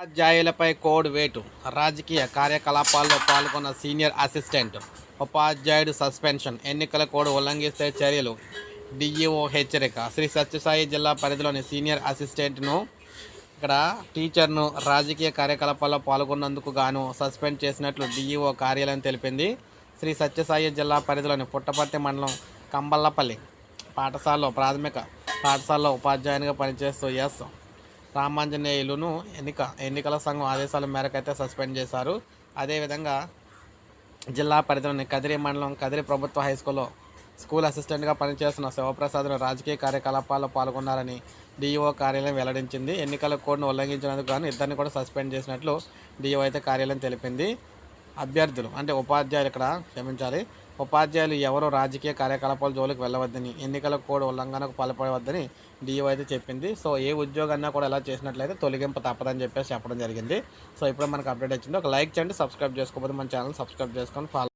ఉపాధ్యాయులపై code వేటు. రాజకీయ కార్యకలాపాల్లో పాల్గొన్న సీనియర్ అసిస్టెంట్ ఉపాధ్యాయుడు సస్పెన్షన్. ఎన్నికల కోడ్ ఉల్లంఘిస్తే చర్యలు. డిఈఓ హెచ్చరిక. శ్రీ సత్యసాయి జిల్లా పరిధిలోని సీనియర్ అసిస్టెంట్ను ఇక్కడ టీచర్ను రాజకీయ కార్యకలాపాల్లో పాల్గొన్నందుకు గాను సస్పెండ్ చేసినట్లు డిఈఓ కార్యాలయం తెలిపింది. శ్రీ సత్యసాయి జిల్లా పరిధిలోని పుట్టపర్తి మండలం కంబల్లపల్లి పాఠశాలలో ప్రాథమిక పాఠశాలలో ఉపాధ్యాయునిగా పనిచేస్తూ ఎస్ రామాంజనేయులును ఎన్నిక ఎన్నికల సంఘం ఆదేశాల మేరకు అయితే సస్పెండ్ చేశారు. అదేవిధంగా జిల్లా పరిధిలోని కదిరి మండలం కదిరి ప్రభుత్వ హై స్కూల్లో స్కూల్ అసిస్టెంట్గా పనిచేస్తున్న శివప్రసాద్ను రాజకీయ కార్యకలాపాల్లో పాల్గొన్నారని డిఈఓ కార్యాలయం వెల్లడించింది. ఎన్నికల కోడ్ను ఉల్లంఘించినందుకు గాను ఇద్దరిని కూడా సస్పెండ్ చేసినట్లు డిఈఓ అయితే కార్యాలయం తెలిపింది. అభ్యర్థులు. అంటే ఉపాధ్యాయులు ఇక్కడ క్షమించాలి. ఉపాధ్యాయులు ఎవరు రాజకీయ కార్యకలాపాల జోలికి వెళ్ళవద్దని ఎన్నికల కోడ్ ఉల్లంఘనకు పాల్పడవద్దని డిఓ అయితే చెప్పింది. సో ఏ ఉద్యోగాన్నా కూడా ఎలా చేసినట్లయితే తొలగింపు తప్పదని చెప్పేసి చెప్పడం జరిగింది. సో ఇప్పుడు మనకు అప్డేట్ వచ్చింది. ఒక లైక్ చేయండి సబ్స్క్రైబ్ చేసుకోకపోతే మన ఛానల్ సబ్స్క్రైబ్ చేసుకొని ఫాలో